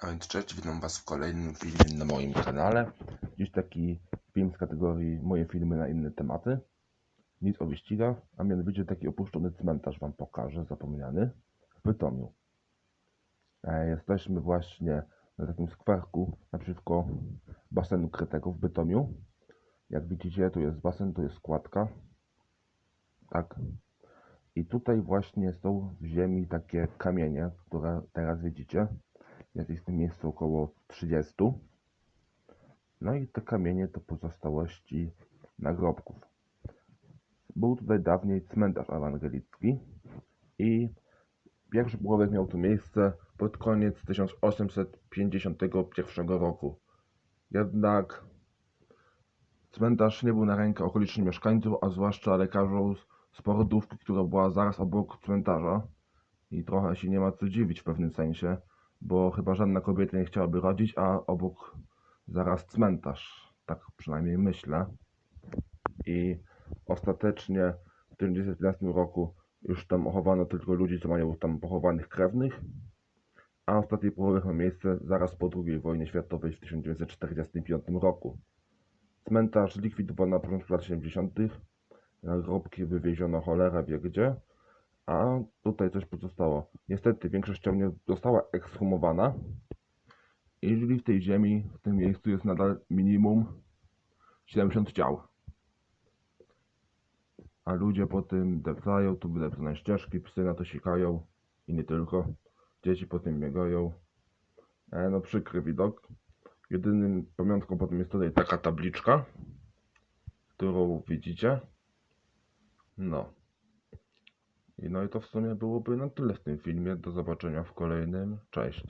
A więc cześć, witam Was w kolejnym filmie na moim kanale. Dziś taki film z kategorii moje filmy na inne tematy. Nic o wyścigach, a mianowicie taki opuszczony cmentarz Wam pokażę, zapomniany, w Bytomiu. E, jesteśmy właśnie na takim skwerku naprzeciwko basenu Krytego w Bytomiu. Jak widzicie, tu jest basen, tu jest składka. Tak. I tutaj właśnie są w ziemi takie kamienie, które teraz widzicie. Jest w tym miejscu około 30. No i te kamienie to pozostałości nagrobków. Był tutaj dawniej cmentarz ewangelicki i pierwszy połowek miał tu miejsce pod koniec 1851 roku. Jednak cmentarz nie był na rękę okolicznych mieszkańców, a zwłaszcza lekarzom z porodówki, która była zaraz obok cmentarza. I trochę się nie ma co dziwić w pewnym sensie, bo chyba żadna kobieta nie chciałaby rodzić, a obok zaraz cmentarz. Tak przynajmniej myślę. I ostatecznie w 1911 roku już tam pochowano tylko ludzi, co mają tam pochowanych krewnych, a ostatni połowek ma miejsce zaraz po II wojnie światowej w 1945 roku. Cmentarz zlikwidowano na początku lat 70. Nagrobki wywieziono cholera wie gdzie, a tutaj coś pozostało. Niestety większość ciał nie została ekshumowana i jeżeli w tej ziemi, w tym miejscu jest nadal minimum 70 ciał. A ludzie po tym deptają, tu wydeptane ścieżki, psy na to sikają i nie tylko. Dzieci po tym biegają. E, no przykry widok. Jedynym pamiątką potem jest tutaj taka tabliczka, którą widzicie. No. No i to w sumie byłoby na tyle w tym filmie. Do zobaczenia w kolejnym. Cześć.